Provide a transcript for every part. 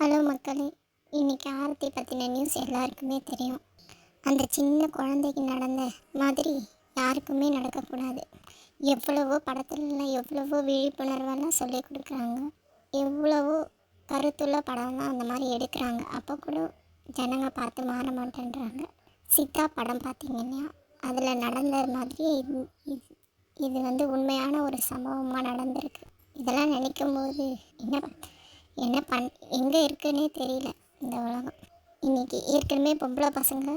Hello மக்களே. இன்னைக்கு ஆரத்தி பற்றின நியூஸ் எல்லாருக்குமே தெரியும். அந்த சின்ன குழந்தைக்கு நடந்த மாதிரி யாருக்குமே நடக்கக்கூடாது. எவ்வளவோ படத்துலலாம் எவ்வளவோ விழிப்புணர்வெல்லாம் சொல்லி கொடுக்குறாங்க. எவ்வளவோ கருத்துள்ள படம்லாம் அந்த மாதிரி எடுக்கிறாங்க. அப்போ கூட ஜனங்க பார்த்து மாற மாட்டேன்றாங்க. சித்தா படம் பார்த்திங்கன்னா அதில் நடந்த மாதிரியே இது இது வந்து உண்மையான ஒரு சம்பவமாக நடந்திருக்கு. இதெல்லாம் நினைக்கும் போது என்ன என்ன பண் எங்கே இருக்குன்னே தெரியல இந்த உலகம். இன்னைக்கு ஏற்கனவே பொம்பளை பசங்க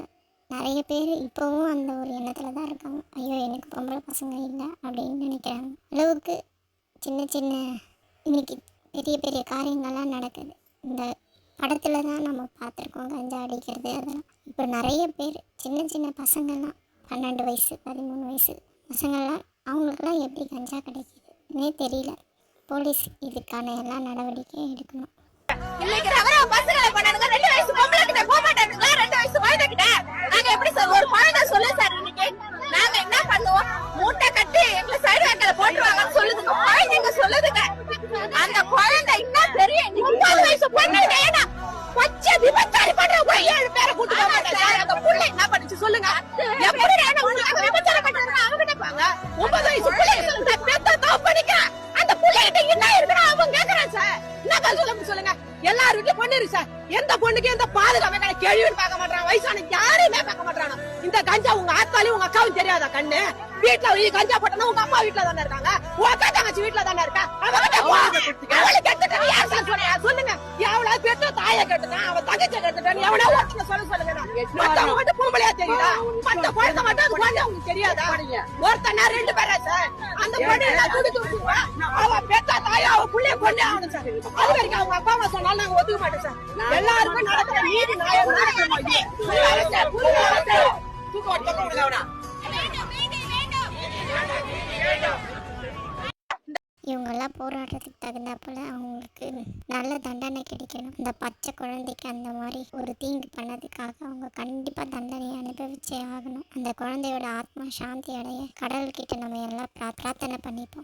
நிறைய பேர் இப்போவும் அந்த ஒரு எண்ணத்தில் தான் இருக்காங்க. ஐயோ எனக்கு பொம்பளை பசங்க இல்லை அப்படின்னு நினைக்கிறாங்க. அளவுக்கு சின்ன சின்ன இன்னைக்கு பெரிய பெரிய காரியங்கள்லாம் நடக்குது. இந்த படத்தில் தான் நம்ம பார்த்துருக்கோம் கஞ்சா அடிக்கிறது அதெல்லாம். இப்போ நிறைய பேர் சின்ன சின்ன பசங்கள்லாம் பன்னெண்டு வயசு பதிமூணு வயசு பசங்கள்லாம் அவங்களுக்குலாம் எப்படி கஞ்சா கிடைக்குதுன்னே தெரியல. போலீஸ் இதுக்கான எல்லா நடவடிக்கையும் எடுக்கணும். இன்னைக்கு ரவரா பசங்களை பண்ணானுங்க ரெண்டு வயசு பொம்பளை கிட்ட போக மாட்டானுங்களா ரெண்டு வயசு குழந்தை கிட்ட நாங்க எப்படி சார் ஒரு குழந்தை சொல்லு சார் இன்னைக்கு? நாங்க என்ன பண்ணுவோம்? மூட்டை கட்டி எங்களை சைடு வேக்கல போட்டுருவாங்கன்னு சொல்லுதுங்க. குழந்தைங்க சொல்லுதுங்க. அந்த குழந்தை இன்னும் பெரிய முப்பது வயசு பொண்ணு ஏன்னா பச்சை விபச்சாரி பண்ற ஒரு ஏழு பேரை கூட்டு போக மாட்டேன். அந்த புள்ள என்ன பண்ணுச்சு சொல்லுங்க. எல்லார் வீட்லயும் பொண்ணு இருக்கு சார். எந்த பொண்ணுக்கு எந்த பாதுகாப்பு கேள்வியும் பார்க்க மாட்டான் வயசான யாரையுமே பார்க்க மாட்டானோ இந்த கஞ்சா உங்க ஆத்தாலையும் உங்க அக்காவும் தெரியாதா கண்ணு? வீட்டுல நீ கஞ்சா போட்டனா உங்க அம்மா வீட்டுல தானே இருக்காங்க? உங்க தங்கச்சி வீட்டுல தானே இருக்கா? அவகிட்ட போ. அவளை கெட்டுட்டேன்னு யார் சொல்லுங்க. எவ்வளவு பெற்ற தாயை கெட்டுட்டான் அவன் தங்கச்சியை கெட்டுட்டான் எவ்வளவு ஒருத்தனை சொல்ல சொல்லுங்க மத்தவங்க பொம்பளையா தெரியுதா? மத்த குழந்தை மட்டும் அது குழந்தை. உங்களுக்கு தெரியாதா ஒருத்தனா ரெண்டு பேரா சார் அந்த பொண்ணு எல்லாம் துடிச்சு வச்சுருவா அவ பெத்த தாயா அவ புள்ளைய கொண்டு ஆகணும் சார் அது வரைக்கும் அவங்க அப்பா அம்மா சொன்னாலும் நாங்க ஒத்துக்க மாட்டோம் சார் எல்லாருக்கும் நடக்கிற நீதி நியாயம். புரியுதா சார்? புரியுதா சார்? தூக்கு போட்டு தொங்க விடுங்க அவனை. அவங்கெல்லாம் போராடுறதுக்கு தகுந்தாப்புல அவங்களுக்கு நல்ல தண்டனை கிடைக்கணும். இந்த பச்சை குழந்தைக்கு அந்த மாதிரி ஒரு தீங்கு பண்ணதுக்காக அவங்க கண்டிப்பாக தண்டனையை அனுபவிச்சே ஆகணும். அந்த குழந்தையோட ஆத்மா சாந்தி அடைய கடவுள்கிட்ட நம்ம எல்லாம் பிரார்த்தனை பண்ணிப்போம்.